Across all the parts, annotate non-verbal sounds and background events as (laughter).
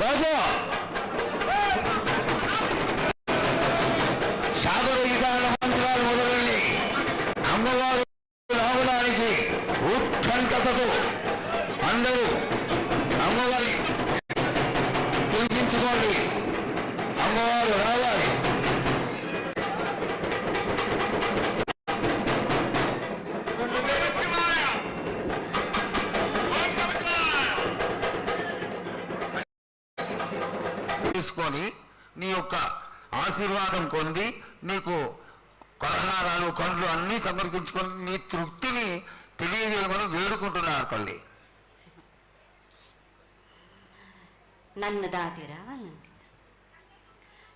రాజా! సాగర విధాన మంత్రాలు మొదలైనవి అమ్మవారు రావడానికి ఉత్కంఠతతో అందరూ అమ్మవారి పూజించుకోండి. అమ్మవారు రావాలి. చేసుకొని నీ యొక్క ఆశీర్వాదం పొంది నీకు కలహారాలు కండ్లు అన్నీ సమర్పించుకొని నీ తృప్తిని తెలియజేయమని వేడుకుంటున్నారు తల్లి. నన్ను దాటి రావాలంటే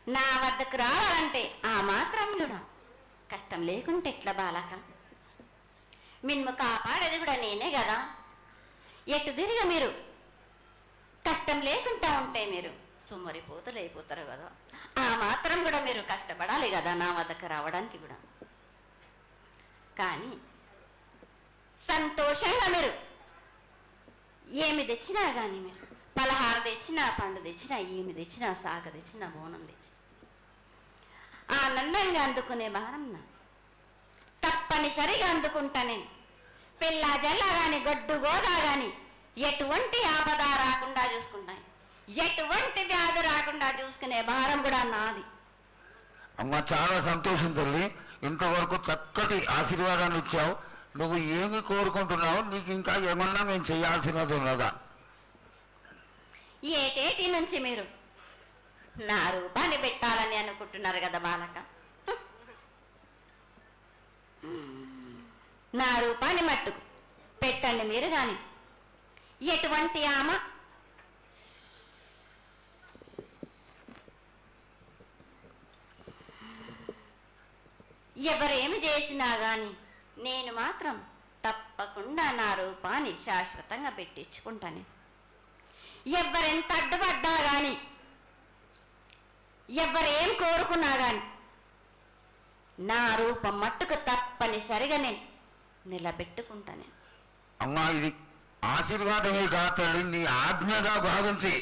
నా వద్దకు రావాలంటే ఆ మాత్రం కూడా కష్టం లేకుంటే ఎట్లా బాలక? మిమ్ము కాపాడేది కూడా నేనే కదా. ఎటు తిరిగి మీరు? కష్టం లేకుండా ఉంటే మీరు? సుమ్మరిపోతలు అయిపోతారు కదా. ఆ మాత్రం కూడా మీరు కష్టపడాలి కదా నా వద్దకు రావడానికి కూడా. కానీ సంతోషంగా మీరు ఏమి తెచ్చినా కానీ మీరు పలహార తెచ్చినా పండు తెచ్చినా ఏమి తెచ్చినా సాగ తెచ్చినా బోనం తెచ్చి ఆనందంగా అందుకునే భారం నా తప్పనిసరిగా అందుకుంటా నేను. పిల్ల జల్ల కానీ గడ్డు గోదా కానీ ఎటువంటి ఆపద రాకుండా చూసుకుంటాను ఎటువంటి వ్యాధి రాకుండా చూసుకునే భారం కూడా నాది. అమ్మ చాలా సంతోషం తల్లి. ఇంతవరకు చక్కటి ఆశీర్వాదాన్ని ఇచ్చావు. నువ్వు ఏమి కోరుకుంటున్నావు నీకు ఇంకా ఏమన్నా మేము చేయాల్సినది ఉన్నదా? ఏటేటి నుంచి మీరు నా రూపాన్ని పెట్టాలని అనుకుంటున్నారు కదా బాలక? నా రూపాన్ని మట్టుకు పెట్టండి మీరు గాని. ఎటువంటి ఆమె ఎవరేమి చేసినా గాని నేను మాత్రం తప్పకుండా నా రూపాన్ని శాశ్వతంగా పెట్టించుకుంటాను. ఎవరెంత అడ్డుపడ్డా గాని ఎవరేం కోరుకున్నా గాని నా రూపం మట్టుకు తప్పనిసరిగా నేను నిలబెట్టుకుంటాను. అమ్మా ఇది ఆశీర్వాదమే కాదు నీ ఆజ్ఞగా భావించి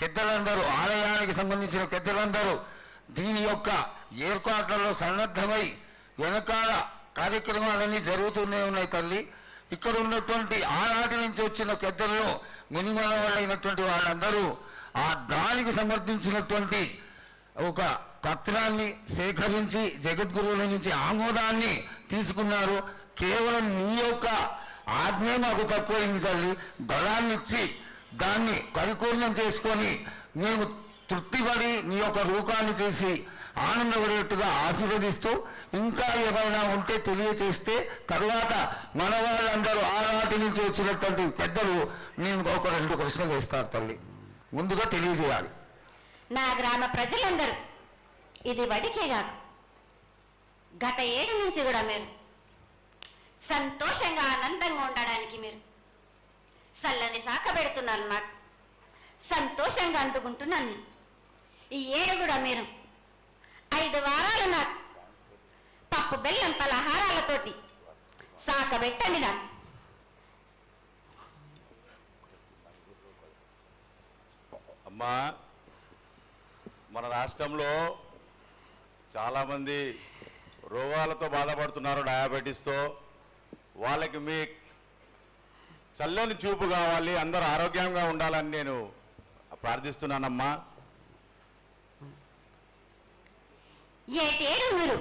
పెద్దలందరూ ఆలయానికి సంబంధించిన పెద్దలందరూ దీని యొక్క ఏర్పాట్లలో సన్నద్ధమై వెనకాల కార్యక్రమాలన్నీ జరుగుతూనే ఉన్నాయి తల్లి. ఇక్కడ ఉన్నటువంటి ఆనాటి నుంచి వచ్చిన పెద్దల్లో మునిమనవాళ్ళైనటువంటి వాళ్ళందరూ ఆ దానికి సమర్థించినటువంటి ఒక పత్రాన్ని సేకరించి జగద్గురువుల నుంచి ఆమోదాన్ని తీసుకున్నారు. కేవలం నీ యొక్క ఆజ్ఞ మాకు తక్కువైంది తల్లి. బలాన్ని ఇచ్చి దాన్ని పరిపూర్ణం చేసుకొని మేము తృప్తిపడి నీ యొక్క రూపాన్ని చూసి ఆనందపడేట్టుగా ఆశీర్వదిస్తూ ఇంకా ఏమైనా ఉంటే తెలియచేస్తే తరువాత మన వాళ్ళందరూ ఆనాటి నుంచి వచ్చినటువంటి పెద్దలు నేను ఒక రెండు ప్రశ్నలు వేస్తారు తల్లి. ముందుగా తెలియజేయాలి. నా గ్రామ ప్రజలందరూ ఇది వడికే కాదు. గత ఏడు నుంచి కూడా మీరు సంతోషంగా ఆనందంగా ఉండడానికి మీరు చల్లని శాఖ పెడుతున్నారు నాకు. సంతోషంగా అందుకుంటున్నాను. ఈ ఏడు కూడా మీరు బెల్లం పలహారాలతోటి సాక పెట్టండి నాకు అమ్మా మన రాష్ట్రంలో చాలామంది రోగాలతో బాధపడుతున్నారు డయాబెటీస్తో. వాళ్ళకి మీ చల్లని చూపు కావాలి అందరూ ఆరోగ్యంగా ఉండాలని నేను ప్రార్థిస్తున్నానమ్మా. ఏటేడు మీరు?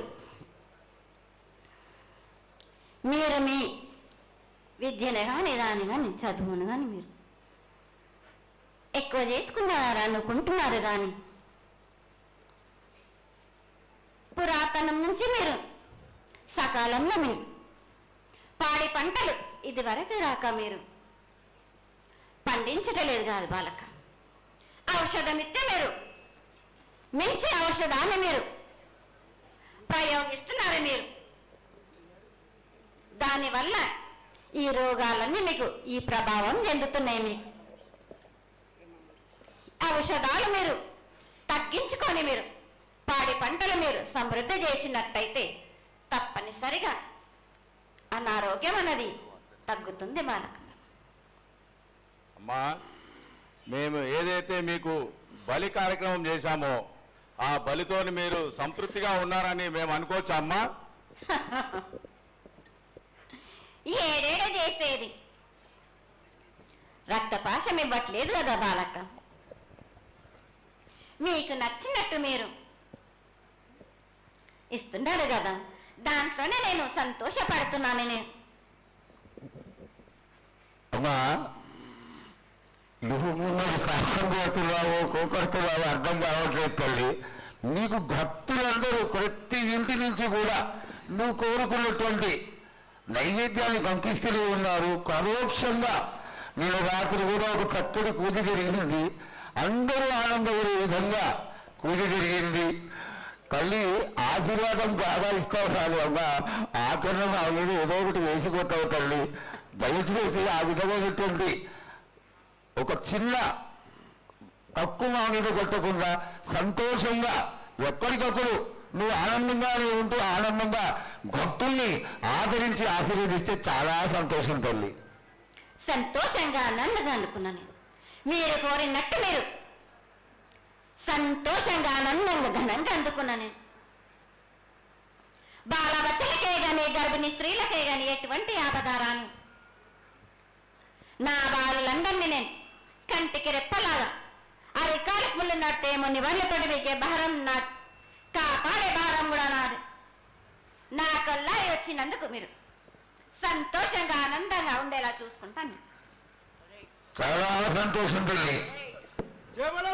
మీరు మీ విద్యను కానీ దాని కానీ చదువును కానీ మీరు ఎక్కువ చేసుకున్నారు అనుకుంటున్నారు కానీ పురాతనం నుంచి మీరు సకాలంలో మీరు పాడి పంటలు ఇది వరకు రాక మీరు పండించటలేదు కాదు బాలక. ఔషధం ఇస్తే మీరు మించి ఔషధాన్ని మీరు ప్రయోగిస్తున్నారు మీరు. దానివల్ల ఈ రోగాలన్నీ మీకు ఈ ప్రభావం చెందుతున్నాయి మీకు. ఔషధాలు మీరు తగ్గించుకొని మీరు పాడి పంటలు మీరు సమృద్ధి చేసినట్టయితే తప్పనిసరిగా అనారోగ్యం అన్నది తగ్గుతుంది బాలక అమ్మా మేము ఏదైతే మీకు బలి కార్యక్రమం చేశామో ఆ బలితోని మీరు సంతృప్తిగా ఉన్నారని మేము అనుకోవచ్చా అమ్మా? (laughs) ఏడేడో చేసేది? రక్తపాశం ఇవ్వట్లేదు కదా బాలక్క. మీకు నచ్చినట్టు మీరు ఇస్తున్నారు కదా దాంట్లోనే నేను సంతోషపడుతున్నాను నేను అమ్మా నువ్వు మూడు సాహసం అర్థం కావట్లేదు తల్లి. నీకు భక్తులందరూ ప్రతి ఇంటి నుంచి కూడా నువ్వు కోరుకున్నటువంటి నైవేద్యాన్ని పంపిస్తూనే ఉన్నారు. పరోక్షంగా నేను రాత్రి కూడా ఒక చక్కటి పూజ జరిగింది. అందరూ ఆనందపడే విధంగా పూజ జరిగింది. తల్లి ఆశీర్వాదం బాగా ఇస్తావు కాదు అమ్మ. ఆకరణ ఆ మీద ఏదో ఒకటి వేసిపోతావు తల్లి. దయచేసి ఆ విధమైనటువంటి ఒక చిన్న తక్కువ మా మీద కొట్టకుండా సంతోషంగా ఎక్కడికప్పుడు నువ్వు ఆనందంగానే ఉంటూ ఆనందంగా భక్తుల్ని ఆదరించి ఆశీర్వదిస్తే చాలా సంతోషం తల్లి సంతోషంగా ఆనందంగా అనుకున్నాను మీరు కోరినట్టు మీరు. సంతోషంగా ఆనందంగా ఘనంగా అందుకున్నాను నేను. బాలబచ్చలకే గాని గర్భిణీ స్త్రీలకే గాని ఎటువంటి ఆపదారాను నా బాలులందరినీ నేను కంటికి రెప్పలాగా అరికాలకు ముళ్ళు నట్టేమో నివర్లతోటి వీకే భారం నా కాపాడే భారం కూడా నాది. నా కల్లా వచ్చినందుకు మీరు సంతోషంగా ఆనందంగా ఉండేలా చూసుకుంటాను. చాలా సంతోషం తల్లి. జమల!